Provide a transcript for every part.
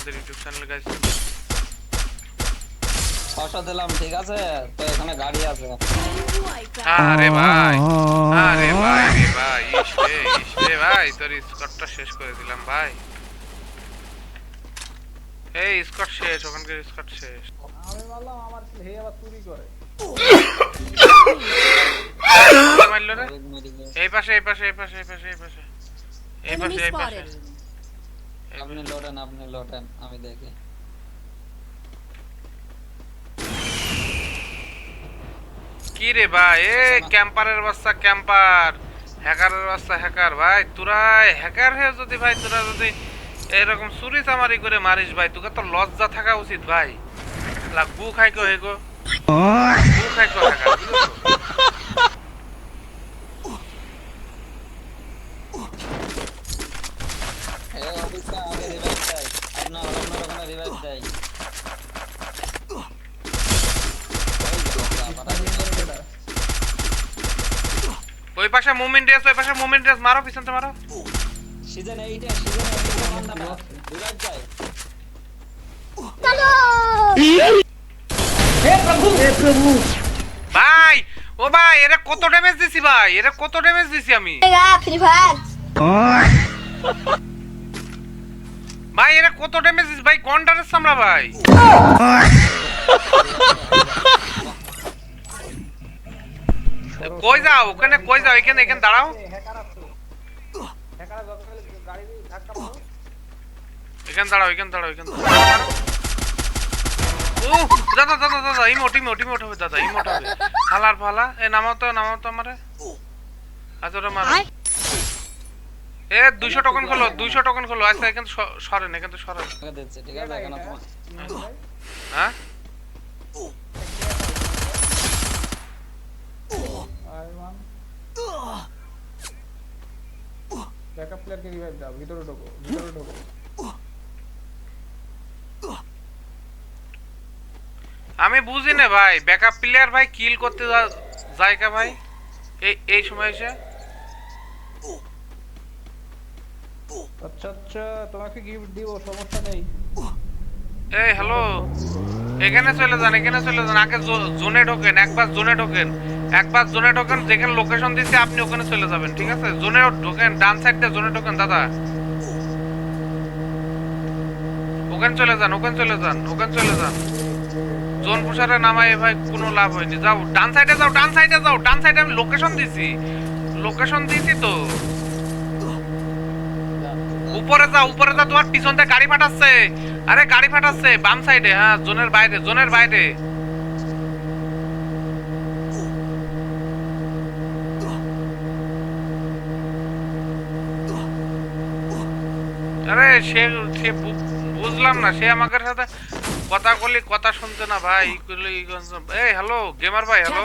আমাদের YouTube channel guys ছশো দিলাম ঠিক আছে? তো এখানে গাড়ি আছে। আরে ভাই আরে ভাই রে ভাই ইস রে ভাই তোর স্কটটা শেষ করে দিলাম ভাই। এই স্কট শেষ ওখানকার স্কট শেষ। আমি বললাম আমার হে আবার চুরি করে। এই পাশে এই পাশে এই পাশে এই পাশে এই পাশে এই পাশে এই পাশে. আপনি লোটেন আপনি লোটেন আমি দেখি। কি রে ভাই? এ ক্যাম্পারের বাচ্চা ক্যাম্পার। হ্যাকারের বাচ্চা হ্যাকার ভাই। তোরা হ্যাকার হয়ে যদি ভাই তোরা যদি এরকম চুরি চামারি করে মারিস ভাই তোকে তো লজ্জা থাকা উচিত ভাই। লা গু খাই কো হেগো গু খাই কো হ্যাকার বুঝেছ? এই অফিসটা আগে রিভাইভ দেয় আপনার আপনার ওখানে রিভাইভ দেয় ওই যে, আবার ওই পাশে মুভমেন্ট ড্রেস, ওই পাশে মুভমেন্ট ড্রেস, মারো পিছনতে মারো। সিজন এইটে সিজন এইটে রিভাইভ দেয় ভাই, ও ভাই, এরা কত ড্যামেজ দিছি ভাই? এরা কত ড্যামেজ দিছি আমি? Free Fire. ভাই, এরা কত ড্যামেজ দিছি? ভাই কন্টারের সামলা ভাই। যাও ওখানে কই যাও? এখানে এখানে দাঁড়াও। এখানে দাঁড়াও এখানে দাঁড়াও এখানে ও দাদা দাদা দাদা ইমোট হবে দাদা ইমোট হবে ফালার ফালা। এ নামাও তো নামাও তো আমারে। মারো। এ দুইশো টোকন খোলো দুইশো টোকন খোলো। আচ্ছা এখানে স- সরেন এখানে তো সরেন। ঠিক আছে হ্যাঁ? ব্যাকআপ প্লেয়ারকে রিভাইভ দাও ভিতরে ঢোকো ভিতরে ঢোকো। আমি বুঝি না ভাই ব্যাকআপ প্লেয়ার ভাই কিল করতে যায় কা ভাই? এই এই সময় এসে? আচ্ছা আচ্ছা তোমাকে গিফট দিব সমস্যা নেই। এই হ্যালো এখানে চলে যান এখানে চলে যান আগে জোনে ঢোকেন একবার জোনে ঢোকেন। একবার জোনে ঢোকেন, যেখানে লোকেশন দিচ্ছে আপনি ওখানে চলে যাবেন, ঠিক আছে? জোনে ঢোকেন, ডান সাইড দিয়ে জোনে ঢোকেন, দাদা। ওখানে চলে যান, ওখানে চলে যান, ওখানে চলে যান। জোন প্রসারে নামায় ভাই, কোনো লাভ হয়নি। যাও, ডান সাইডে যাও, ডান সাইডে যাও, ডান সাইডে আমি লোকেশন দিছি। লোকেশন দিছি তো। উপরে যা উপরে যা তোমার পিছন থেকে গাড়ি ফাটাচ্ছে। আরে, গাড়ি ফাটাচ্ছে, বাম সাইডে হ্যাঁ জোনের বাইরে জোনের বাইরে। আরে সে সে বুঝলাম না সে আমাকে সাথে কথা বলি কথা শুনতে না ভাই এই হ্যালো গেমার ভাই হ্যালো.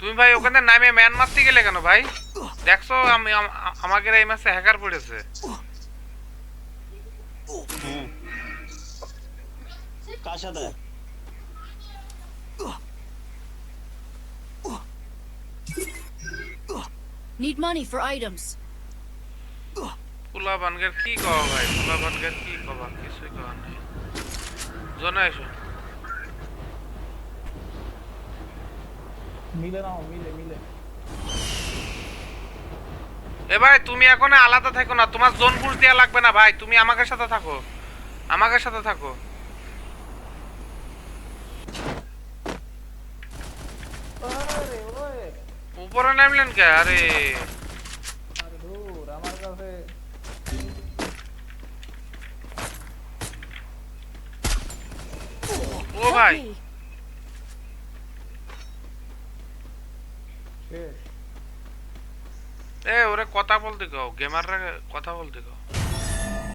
তুমি ভাই ওখানে নামে ম্যান মারতে গেলে কেন ভাই দেখছ আমি আমাকে এই মাসে হ্যাকার পড়েছে কার সাথে Need money for items. পুলা বানগের কি কবা ভাই? পুলা বানগের কি কবা কিছুই কবা নাই। জনে এসো মিলে নাও মিলে মিলে। এ ভাই তুমি এখন আলাদা থাকো না। তোমার জোন পুশ দেওয়া লাগবে না ভাই। তুমি আমাকে সাথে থাকো। আমাকে সাথে থাকো। উপরে নামলেন কে? আরে। শেষ এ ওরে কথা বলতে কও। গেমাররা কথা বলতে কও।